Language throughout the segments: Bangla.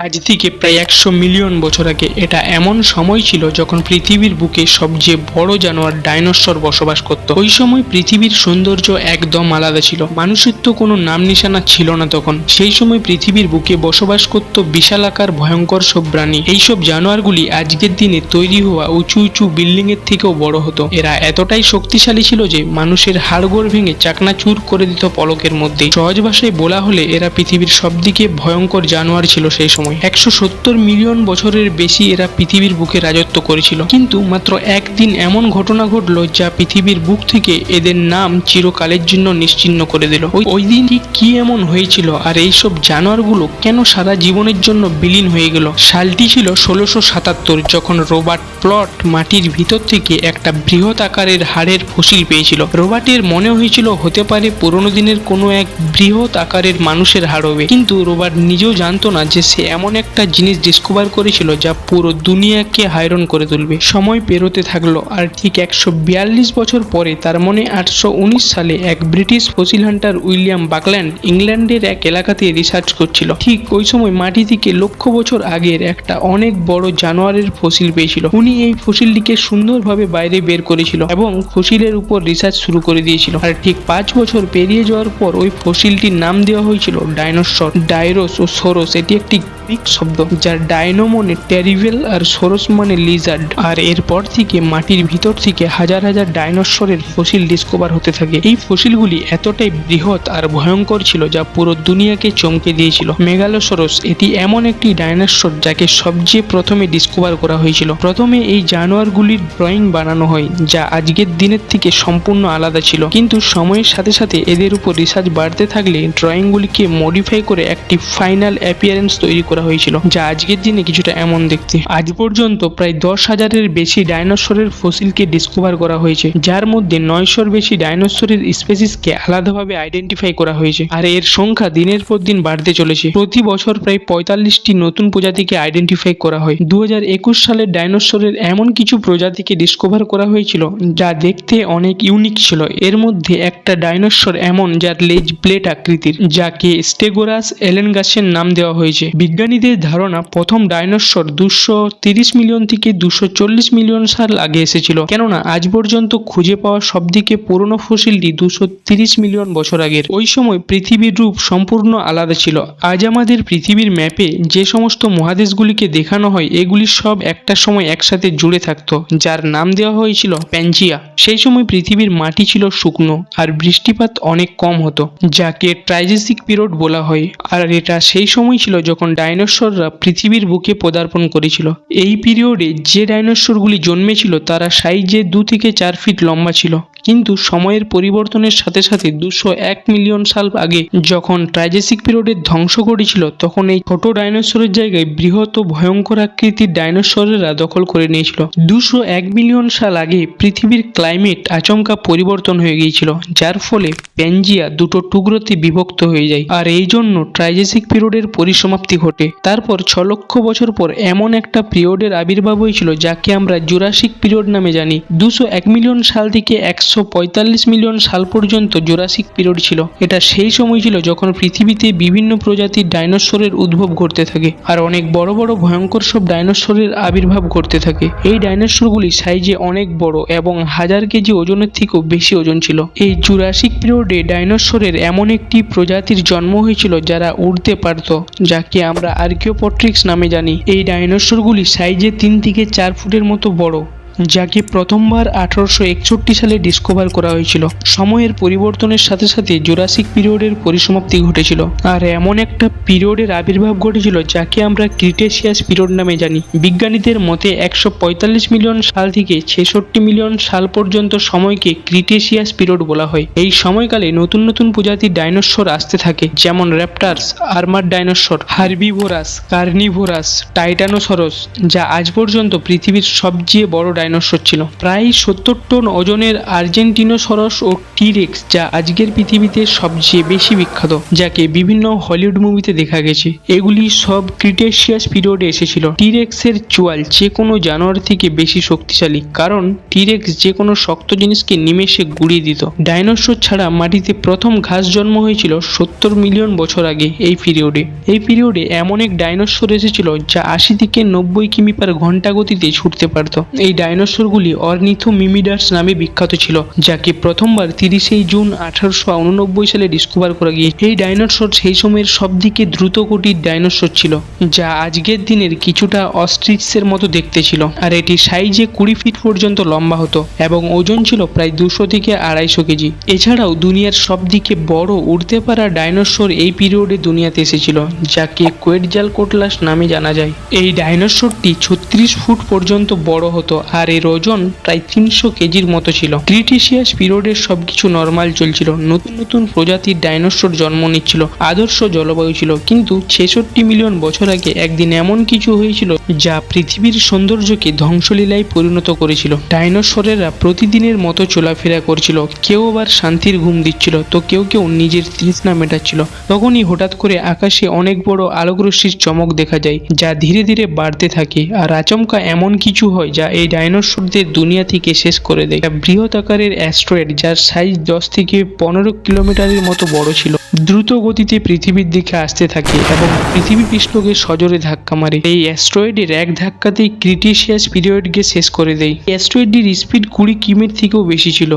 আজ থেকে প্রায় একশো মিলিয়ন বছর আগে এটা এমন সময় ছিল যখন পৃথিবীর বুকে সবচেয়ে বড় জানোয়ার ডাইনোসর বসবাস করত। ওই সময় পৃথিবীর সৌন্দর্য একদম আলাদা ছিল। মানুষের তো কোনো নাম নিশানা ছিল না তখন। সেই সময় পৃথিবীর বুকে বসবাস করত বিশালাকার ভয়ঙ্কর সব প্রাণী। এইসব জানোয়ারগুলি আজকের দিনে তৈরি হওয়া উঁচু উঁচু বিল্ডিং এর থেকেও বড় হতো। এরা এতটাই শক্তিশালী ছিল যে মানুষের হাড়গোড় ভেঙে চাকনা চুর করে দিত পলকের মধ্যে। সহজ ভাষায় বলা হলে এরা পৃথিবীর সবদিকে ভয়ঙ্কর জানোয়ার ছিল সেই সময়। একশো সত্তর মিলিয়ন বছরের বেশি এরা পৃথিবীর বুকে রাজত্ব করেছিল। কিন্তু মাত্র একদিন এমন ঘটনা ঘটলো যা পৃথিবীর বুক থেকে এদের নাম চিরকালের জন্য নিশ্চিহ্ন করে দিল। ওই দিন কি এমন হয়েছিল আর এইসব জানোয়ারগুলো কেন সারা জীবনের জন্য বিলীন হয়ে গেল? সালটি ছিল ষোলোশো সাতাত্তর যখন রোবার্ট প্লট মাটির ভিতর থেকে একটা বৃহৎ আকারের হাড়ের ফসিল পেয়েছিল। রোবার্টের মনে হয়েছিল হতে পারে পুরনো দিনের কোনো এক বৃহৎ আকারের মানুষের হাড় হবে। কিন্তু রোবার্ট নিজেও জানতো না যে সে এমন একটা জিনিস ডিসকভার করেছিল যা পুরো দুনিয়াকে হায়রন করে তুলবে। সময় পেরোতে থাকল আর ঠিক একশো বিয়াল্লিশ বছর পরে তার মনে আটশো উনিশ সালে এক British fossil hunter William Buckland ইংল্যান্ডের এক এলাকাতে রিসার্চ করছিল। ঠিক ওই সময় মাটি থেকে লক্ষ বছর আগের একটা অনেক বড় জানোয়ারের ফসিল পেয়েছিল। উনি এই ফসিলটিকে সুন্দরভাবে বাইরে বের করেছিল এবং ফসিলের উপর রিসার্চ শুরু করে দিয়েছিল। আর ঠিক পাঁচ বছর পেরিয়ে যাওয়ার পর ওই ফসিলটির নাম দেওয়া হয়েছিল ডাইনোসর, ডাইরোস ও সোরস। এটি একটি গ্রিক শব্দ, যার ডাইনো মানে টেরিভেল আর সোরস মানে লিজার্ড, আর এরপর থেকে মাটির ভিতর থেকে হাজার হাজার ডাইনোসরের ফসিল ডিসকভার হতে থাকে। এই ফসিলগুলি এতটাই বৃহৎ আর ভয়ঙ্কর ছিল যা পুরো দুনিয়াকে চমকে দিয়েছিল। মেগালোসরস, এটি এমন একটি ডাইনোসর যাকে সবচেয়ে প্রথমে ডিসকভার করা হয়েছিল। প্রথমে এই জানোয়ারগুলির ড্রয়িং বানানো হয়, যা আজকের দিনের থেকে সম্পূর্ণ আলাদা ছিল। কিন্তু সময়ের সাথে সাথে এদের উপর রিসার্চ বাড়তে থাকলে ড্রয়িংগুলিকে মডিফাই করে একটি ফাইনাল অ্যাপিয়ারেন্স তৈরি করা হয়েছিল, যা আজকের দিনে কিছুটা এমন দেখতে। আজ পর্যন্ত প্রায় দশ হাজারের বেশি ডাইনোসরের ফসিলকে ডিসকভার করা হয়েছে, যার মধ্যে নয়শোর বেশি ডাইনোসরের স্পেসিসকে আলাদাভাবে আইডেন্টিফাই করা হয়েছে। আর এর সংখ্যা দিনের পর দিন বাড়তে চলেছে। প্রতি বছর প্রায় পঁয়তাল্লিশটি নতুন প্রজাতিকে আইডেন্টিফাই করা হয়। দু সালের ডাইনোসরের এমন কিছু প্রজাতিকে ডিসকভার করা হয়েছিল, যা দেখতে অনেক ইউনিক ছিল। এর মধ্যে একটা ডাইনোসর এমন, যার লেজ প্লেট আকৃতির, যাকে স্টেগোরাস এলেনগাসের নাম দেওয়া হয়েছে। বিজ্ঞানীদের ধারণা প্রথম ডাইনোসর দুশো তিরিশ মিলিয়ন থেকে দুশো চল্লিশ মিলিয়ন সাল আগে এসেছিল। কেননা, আজ পর্যন্ত খুঁজে পাওয়া সবদিকে পুরনো ফসিলটি দুশো তিরিশ মিলিয়ন বছর আগের। ওই সময় পৃথিবীর রূপ সম্পূর্ণ আলাদা ছিল। আজ আমাদের পৃথিবীর ম্যাপে যে সমস্ত মহাদেশগুলিকে দেখানো হয়, এগুলি সব একটা সময় একসাথে জুড়ে থাকতো, যার নাম দেওয়া হয়েছিল প্যাঞ্জিয়া সেই সময় পৃথিবীর মাটি ছিল শুকনো আর বৃষ্টিপাত অনেক কম হতো, যাকে ট্রাইজেসিক পিরিয়ড বলা হয়। আর এটা সেই সময় ছিল যখন ডাইনোসররা পৃথিবীর বুকে পদার্পণ করেছিল। এই পিরিয়ডে যে ডাইনোসরগুলি জন্মেছিল, তারা সাইজে দু থেকে চার ফিট লম্বা ছিল। কিন্তু সময়ের পরিবর্তনের সাথে সাথে দুশো এক মিলিয়ন সাল আগে যখন ট্রাইজেসিক পিরিয়ডের ধ্বংস ঘটেছিল, তখন এই ছোট ডাইনোসরের জায়গায় বৃহৎ ও ভয়ঙ্কর আকৃতির ডাইনোসরেরা দখল করে নিয়েছিল। দুশো এক মিলিয়ন সাল আগে পৃথিবীর ক্লাইমেট আচমকা পরিবর্তন হয়ে গিয়েছিল, যার ফলে প্যাঞ্জিয়া দুটো টুকরোতে বিভক্ত হয়ে যায়। আর এই জন্য ট্রাইজেসিক পিরিয়ডের পরিসমাপ্তি ঘটে। তারপর ছ লক্ষ বছর পর এমন একটা পিরিয়ডের আবির্ভাব হয়েছিল, যাকে আমরা জুরাসিক পিরিয়ড নামে জানি। দুশো এক মিলিয়ন সাল থেকে একশো পঁয়তাল্লিশ মিলিয়ন সাল পর্যন্ত জোরাসিক পিরিয়ড ছিল। এটা সেই সময় ছিল যখন পৃথিবীতে বিভিন্ন প্রজাতির ডাইনোসরের উদ্ভব ঘটতে থাকে আর অনেক বড় বড় ভয়ঙ্কর সব ডাইনোসরের আবির্ভাব ঘটতে থাকে। এই ডাইনোসরগুলি সাইজে অনেক বড় এবং হাজার কেজি ওজনের থেকেও বেশি ওজন ছিল। এই জুরাসিক পিরিয়ডে ডাইনোসরের এমন একটি প্রজাতির জন্ম হয়েছিল যারা উড়তে পারত, যাকে আমরা আর্কিওপট্রিক্স নামে জানি। এই ডাইনোসরগুলি সাইজে তিন থেকে চার ফুটের মতো বড়। যাকে প্রথমবার আঠারোশো একষট্টি সালে ডিসকভার করা হয়েছিল। সময়ের পরিবর্তনের সাথে সাথে জোরাসিক পিরিয়ডের পরিসমাপ্তি ঘটেছিল। আর এমন একটা পিরিয়ডের আবির্ভাব ঘটেছিল যাকে আমরা ক্রিটেশিয়াস পিরিয়ড নামে জানি। বিজ্ঞানীদের মতে একশো পঁয়তাল্লিশ মিলিয়ন সাল থেকে ছেষট্টি মিলিয়ন সাল পর্যন্ত সময়কে ক্রিটেশিয়াস পিরিয়ড বলা হয়। এই সময়কালে নতুন নতুন প্রজাতির ডাইনোসর আসতে থাকে, যেমন raptors armour dinosaur herbivorous carnivorous titanosaurs যা আজ পর্যন্ত পৃথিবীর সবচেয়ে বড় ডাইনোসর ডাইনোসর ছিল। প্রায় সত্তর টন ওজনের আর্জেন্টিনোসরস ও টিরেক্স যা আজকের পৃথিবীতে সবচেয়ে বেশি বিখ্যাত, যাকে বিভিন্ন হলিউড মুভিতে দেখা গেছে। এগুলি সব ক্রিটেশিয়াস পিরিয়ডে এসেছিল। টিরেক্সের চোয়াল যে কোনো জানোয়ার থেকে বেশি শক্তিশালী, কারণ টিরেক্স যে কোনো শক্ত জিনিসকে নিমেষে গুড়িয়ে দিত। ডাইনোসর ছাড়া মাটিতে প্রথম ঘাস জন্ম হয়েছিল সত্তর মিলিয়ন বছর আগে এই পিরিয়ডে। এই পিরিয়ডে এমন এক ডাইনোসর এসেছিল যা আশি থেকে নব্বই কিমি পার ঘণ্টা গতিতে ছুটতে পারত। এই ডাইনোসরগুলি অর্নিথো মিমিডার্স নামে বিখ্যাত ছিল, যাকে প্রথমবার তিরিশেই জুন আঠারোশো উননব্বই সালে ডিসকভার করা গিয়ে এই ডাইনোসর সেই সময়ের সবদিকে দ্রুত গতির ডাইনোসর ছিল, যা আজকের দিনের কিছুটা অস্ট্রিচের মতো দেখতে ছিল। আর এটি সাইজে কুড়ি ফিট পর্যন্ত লম্বা হতো এবং ওজন ছিল প্রায় দুশো থেকে আড়াইশো কেজি। এছাড়াও দুনিয়ার সবদিকে বড় উড়তে পারা ডাইনোসর এই পিরিয়ডে দুনিয়াতে এসেছিল, যাকে কোয়েটজাল কোটলাস নামে জানা যায়। এই ডাইনোসরটি ছত্রিশ ফুট পর্যন্ত বড় হতো আর এর ওজন প্রায় তিনশো কেজির মতো ছিল। ক্রিটিশিয়াস পিরিয়ডের সবকিছু নর্মাল চলছিল। নতুন নতুন প্রজাতির ডাইনোসর জন্ম নিচ্ছিল। আদর্শ জলবায়ু ছিল। কিন্তু ছেষট্টি মিলিয়ন বছর আগে একদিন এমন কিছু হয়েছিল যা পৃথিবীর সৌন্দর্যকে ধ্বংসলীলায় পরিণত করেছিল। ডাইনোসরেরা প্রতিদিনের মতো চলাফেরা করছিল। কেউ আবার শান্তির ঘুম দিচ্ছিল। তো কেউ কেউ নিজের তৃষ্ণা মেটাচ্ছিল। তখনই হঠাৎ করে আকাশে অনেক বড় আলোকরশ্মির চমক দেখা যায়, যা ধীরে ধীরে বাড়তে থাকে। আর আচমকা এমন কিছু হয় যা এই ডাইনোসরদের দুনিয়া থেকে শেষ করে দেয়। বৃহৎ আকারের অ্যাস্ট্রয়েড যার সাইজ দশ থেকে পনেরো কিলোমিটারের মতো বড় ছিল, দ্রুত গতিতে পৃথিবীর দিকে আসতে থাকে এবং পৃথিবী পৃষ্ঠকে সজোরে ধাক্কা মারে। এই অ্যাস্ট্রয়েডের এক ধাক্কাতেই ক্রিটিশিয়াস পিরিয়ডকে শেষ করে দেয়। অ্যাস্ট্রয়েডটির স্পিড কুড়ি কিমির থেকেও বেশি ছিল।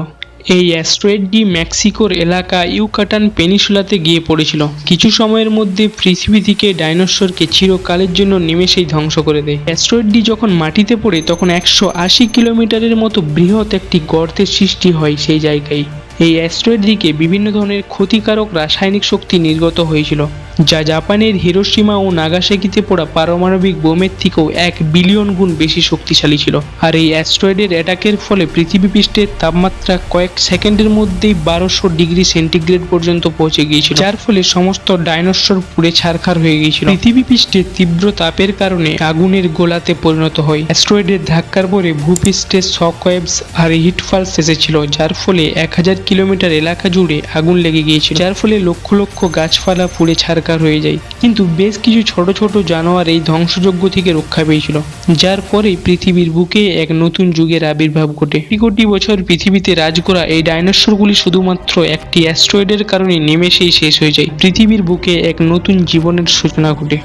এই অ্যাস্ট্রয়েডটি মেক্সিকোর এলাকা ইউকাটান পেনিসুলাতে গিয়ে পড়েছিল। কিছু সময়ের মধ্যে পৃথিবী থেকে ডাইনোসরকে চিরকালের জন্য নিমেষেই ধ্বংস করে দেয়। অ্যাস্ট্রয়েডটি যখন মাটিতে পড়ে, তখন একশো আশি কিলোমিটারের মতো বৃহৎ একটি গর্তের সৃষ্টি হয় সেই জায়গায়। এই অ্যাস্ট্রয়েড দিকে বিভিন্ন ধরনের ক্ষতিকারক রাসায়নিক শক্তি নির্গত হয়েছিল। যা জাপানের হিরোশিমা ও নাগাসাকিতে পড়া পারমাণবিক বোমের থেকেও এক বিলিয়ন গুণ বেশি শক্তিশালী ছিল। আর এই অ্যাস্ট্রয়েডের অ্যাটাকের ফলে পৃথিবী পৃষ্ঠের তাপমাত্রা কয়েক সেকেন্ডের মধ্যেই বারোশো ডিগ্রি সেন্টিগ্রেড পর্যন্ত পৌঁছে গিয়েছিল, যার ফলে সমস্ত ডাইনোসর পুড়ে ছারখার হয়ে গিয়েছিল। পৃথিবী পৃষ্ঠে তীব্র তাপের কারণে আগুনের গোলাতে পরিণত হয়। অ্যাস্ট্রয়েডের ধাক্কার পরে ভূপৃষ্ঠে শকওয়েভস আর হিটফালস এসেছিল, যার ফলে এক হাজার কিলোমিটার এলাকা জুড়ে আগুন লেগে গিয়েছিল, যার ফলে লক্ষ লক্ষ গাছপালা পুড়ে ছারকার হয়ে যায়। কিন্তু বেশ কিছু ছোট ছোট জানোয়ার এই ধ্বংসযজ্ঞ থেকে রক্ষা পেয়েছিল, যার পরে পৃথিবীর বুকে এক নতুন যুগের আবির্ভাব ঘটে। কোটি বছর পৃথিবীতে রাজ করা এই ডাইনোসরগুলি শুধুমাত্র একটি অ্যাস্ট্রয়েডের কারণে নেমেষেই শেষ হয়ে যায়। পৃথিবীর বুকে এক নতুন জীবনের সূচনা ঘটে।